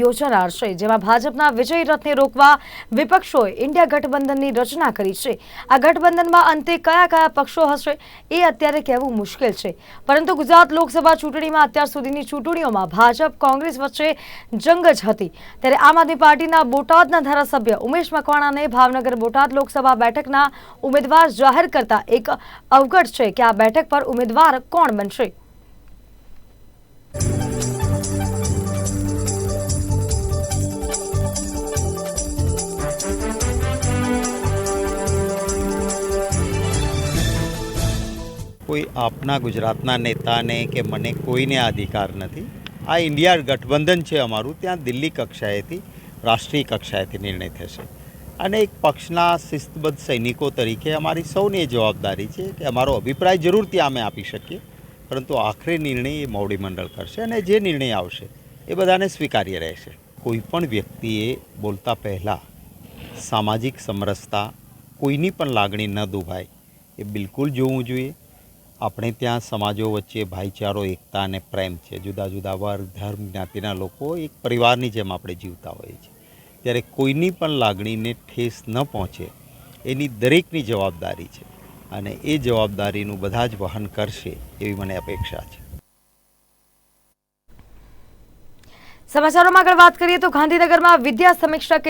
યોજાનાર છે, જેમાં ભાજપના વિજય રથને રોકવા વિપક્ષોએ ઇન્ડિયા ગઠબંધનની રચના કરી છે. આ ગઠબંધનમાં અંતે કયા કયા પક્ષો હશે એ અત્યારે કહેવું મુશ્કેલ છે. પરંતુ ગુજરાત લોકસભા ચૂંટણીમાં અત્યાર સુધીની ચૂંટણીઓમાં ભાજપ કોંગ્રેસ વચ્ચે જંગ જ હતી. ત્યારે આમ આદમી પાર્ટીના બોટાદના ધારાસભ્ય ઉમેશ મકવાણાને ભાવનગર બોટાદ લોકસભા બેઠકના ઉમેદવાર જાહેર કરતા એક અવગઢ છે કે આ બેઠક પર ઉમેદવાર કોણ બનશે. કોઈ આપના ગુજરાતના નેતાને કે મને કોઈને આ અધિકાર નથી? આ ઇન્ડિયા ગઠબંધન છે અમારું, ત્યાં દિલ્હી કક્ષાએથી, રાષ્ટ્રીય કક્ષાએથી નિર્ણય થશે. અને એક પક્ષના શિસ્તબદ્ધ સૈનિકો તરીકે અમારી સૌની જવાબદારી છે કે અમારો અભિપ્રાય જરૂર ત્યાં અમે આપી શકીએ. પરંતુ આખરે નિર્ણય એ મોવડી મંડળ કરશે અને જે નિર્ણય આવશે એ બધાને સ્વીકાર્ય રહેશે. કોઈ પણ વ્યક્તિએ બોલતા પહેલાં સામાજિક સમરસતા કોઈની પણ લાગણી ન દુભાય એ બિલકુલ જોવું જોઈએ. આપણે ત્યાં સમાજો વચ્ચે ભાઈચારો, એકતા અને પ્રેમ છે. જુદા જુદા વર્ગ, ધર્મ, જ્ઞાતિના લોકો એક પરિવારની જેમ આપણે જીવતા હોઈએ છીએ. ત્યારે કોઈની પણ લાગણીને ઠેસ ન પહોંચે, એની દરેકની જવાબદારી છે. અને એ જવાબદારીનું બધા જ વહન કરશે એવી મને અપેક્ષા છે. સમાચારોમાં આગળ વાત કરીએ તો ગાંધીનગરમાં વિદ્યા સમીક્ષા